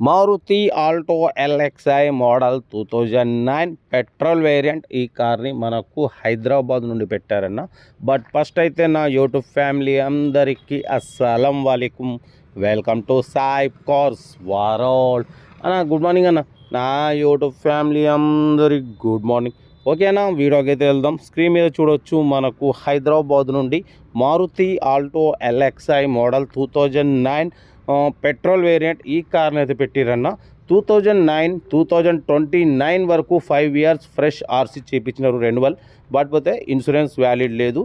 Maruti Alto LXI model two thousand nine petrol variant ఈ కార్ని మనకు హైదరాబాద్ నుండి పెట్టారన్న. బట్ ఫస్ట్ అయితే నా యూట్యూబ్ ఫ్యామిలీ అందరికీ అస్సలం వాలేకుమ్ వెల్కమ్ టు సాయి కార్స్ వారోల్ అన్న గుడ్ మార్నింగ్ అన్న. నా యూట్యూబ్ ఫ్యామిలీ అందరికి గుడ్ మార్నింగ్. ఓకేనా వీడియోకి అయితే వెళ్దాం. స్క్రీన్ మీద చూడొచ్చు మనకు హైదరాబాద్ నుండి Maruti Alto LXI model two thousand nine petrol variant ఈ కార్ని అయితే పెట్టిరన్న. Two thousand nine two thousand twenty nine వరకు ఫైవ్ ఇయర్స్ ఫ్రెష్ ఆర్సీ చేయించినారు రెన్యువల్ బట్ పోతే ఇన్సూరెన్స్ వ్యాలిడ్ లేదు.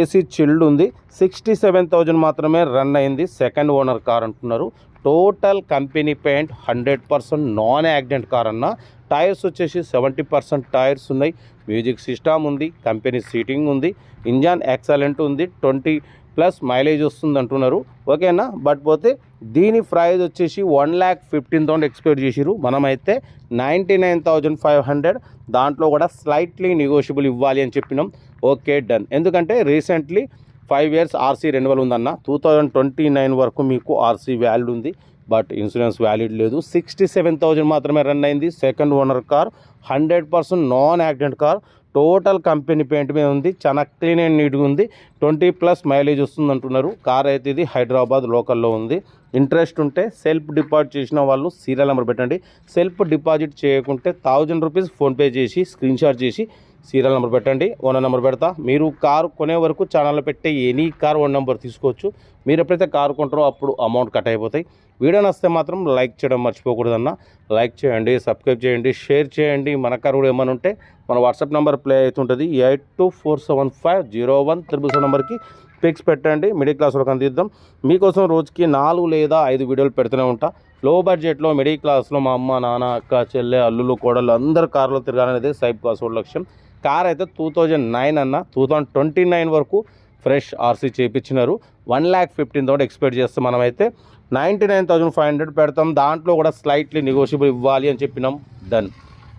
ఏసీ చిల్డ్ ఉంది. సిక్స్టీ సెవెన్ థౌజండ్ మాత్రమే రన్ అయింది. సెకండ్ ఓనర్ కార్ అంటున్నారు. Total company paint hundred percent non accident car అన్న. Tyres వచ్చేసి సెవెంటీ పర్సెంట్ టైర్స్ ఉన్నాయి. మ్యూజిక్ సిస్టమ్ ఉంది కంపెనీ సీటింగ్ ఉంది ఇంజన్ ఎక్సలెంట్ ఉంది ట్వంటీ ప్లస్ మైలేజ్ వస్తుంది అంటున్నారు. ఓకేనా బట్ పోతే దీని ప్రైజ్ వచ్చేసి one lakh fifteen thousand expect చేసిరు మనమైతే ninety nine thousand five hundred దాంట్లో కూడా స్లైట్లీ నెగోషియబుల్ ఇవ్వాలి అని చెప్పినాం. Okay done. ఎందుకంటే recently five years RC renewal ఉందన్న. టూ థౌజండ్ ట్వంటీ నైన్ వరకు మీకు ఆర్సీ వ్యాలిడ్ ఉంది. బట్ ఇన్సూరెన్స్ వ్యాలిడ్ లేదు. సిక్స్టీ సెవెన్ థౌజండ్ మాత్రమే రన్ అయింది. Second owner car hundred percent non accident car. Total company paint మీద ఉంది. చాలా క్లీన్ అండ్ నీట్గా ఉంది. ట్వంటీ ప్లస్ మైలేజ్ వస్తుంది అంటున్నారు. కార్ అయితే ఇది హైదరాబాద్ లోకల్లో ఉంది. ఇంట్రెస్ట్ ఉంటే సెల్ఫ్ డిపాజిట్ చేసిన వాళ్ళు సీరియల్ నెంబర్ పెట్టండి. సెల్ఫ్ డిపాజిట్ చేయకుంటే థౌజండ్ రూపీస్ ఫోన్పే చేసి స్క్రీన్షాట్ చేసి సీరియల్ నెంబర్ పెట్టండి ఓనర్ నెంబర్ పెడతా. మీరు కారు కొనే వరకు ఛానల్లో పెట్టే ఎనీ కార్ ఓన్ నెంబర్ తీసుకోవచ్చు. మీరు ఎప్పుడైతే కారు కొంటారో అప్పుడు అమౌంట్ కట్ అయిపోతాయి. వీడియో నస్తే మాత్రం లైక్ చేయడం మర్చిపోకూడదన్న. లైక్ చేయండి సబ్స్క్రైబ్ చేయండి షేర్ చేయండి. మన కారు కూడా ఏమైనా ఉంటే మన వాట్సాప్ నెంబర్ ప్లే అవుతుంటుంది. Eight two four seven five zero one triple seven నెంబర్కి పిక్స్ పెట్టండి. మిడిల్ క్లాస్ వరకు అందిద్దాం. మీకోసం రోజుకి నాలుగు లేదా ఐదు వీడియోలు పెడుతూనే ఉంటా. లో బడ్జెట్లో మిడిల్ క్లాస్లో మా అమ్మ నాన్న అక్క చెల్లె అల్లులు కోడలు అందరు కారులో తిరగాలనేది సైబ్ కాసోడ్ లక్ష్యం. కార్ అయితే టూ థౌజండ్ నైన్ అన్న టూ థౌజండ్ ట్వంటీ నైన్ వరకు fresh RC చేయించినారు one lakh fifteen thousand expect చేస్తాం మనమైతే. Ninety nine thousand five hundred పెడతాం. దాంట్లో కూడా స్లైట్లీ నెగోషియబుల్ ఇవ్వాలి అని చెప్పినాం. డన్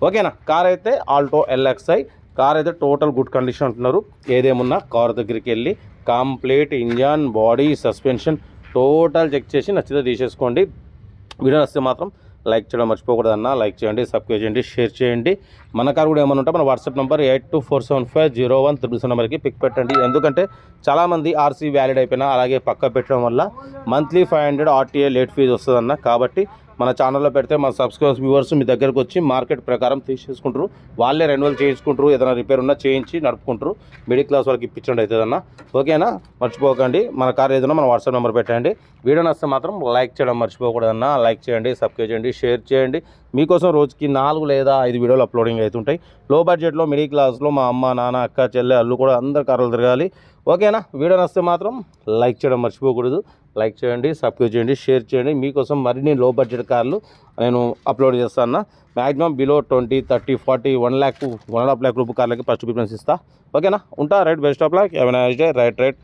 ఓకేనా? కార్ అయితే ఆల్టో ఎల్ఎక్స్ఐ. కార్ అయితే టోటల్ గుడ్ కండిషన్ అంటున్నారు. ఏదేమున్నా కార్ దగ్గరికి వెళ్ళి complete engine body suspension total check చేసి నచ్చితే తీసేసుకోండి. వీడియో నచ్చితే మాత్రం లైక్ చేయడం మర్చిపోకూడదన్నా. లైక్ చేయండి సబ్స్క్రైబ్ చేయండి షేర్ చేయండి. మన కార్ కూడా ఏమైనా ఉంటే మన WhatsApp number eight two four seven five zero one triple seven నెంబర్కి పిక్ పెట్టండి. ఎందుకంటే చాలామంది ఆర్సీ వ్యాలిడ్ అయిపోయినా అలాగే పక్క పెట్టడం వల్ల monthly five hundred RTA late fees వస్తుందన్న. కాబట్టి మన ఛానల్లో పెడితే మన సబ్స్క్రైబర్స్ వ్యూవర్స్ మీ దగ్గరకు వచ్చి మార్కెట్ ప్రకారం తీసేసుకుంటారు. వాళ్ళే రెన్యువల్ చేయించుకుంటారు. ఏదైనా రిపేర్ ఉన్నా చేయించి నడుపుకుంటారు. మిడిల్ క్లాస్ వాళ్ళకి ఇప్పించండి అవుతుందన్న ఓకేనా మర్చిపోకండి. మన కార్ ఏదైనా మన వాట్సాప్ నెంబర్ పెట్టండి. వీడియో నస్తే మాత్రం లైక్ చేయడం మర్చిపోకూడదన్న లైక్ చేయండి సబ్స్క్రైబ్ చేయండి షేర్ చేయండి. మీకోసం రోజుకి నాలుగు లేదా ఐదు వీడియోలు అప్లోడింగ్ అవుతుంటాయి లో బడ్జెట్లో మిడిల్ క్లాస్లో మా అమ్మ నాన్న అక్క చెల్లె అల్లు కూడా అందరు కార్లు తిరగాలి. ఓకేనా వీడియో నస్తే మాత్రం లైక్ చేయడం మర్చిపోకూడదు. లైక్ చేయండి సబ్స్క్రైబ్ చేయండి షేర్ చేయండి. మీకోసం మరిన్ని లో బడ్జెట్ కార్లు నేను అప్లోడ్ చేస్తాను maximum below twenty thirty forty one lakh one and half lakh రూపాయ కార్లకి ఫస్ట్ ప్రిఫరెన్స్ ఇస్తా. ఓకేనా ఉంటా రైట్ బెస్ట్ ఆఫ్ లాక్ ఏమైనా రైట్ రైట్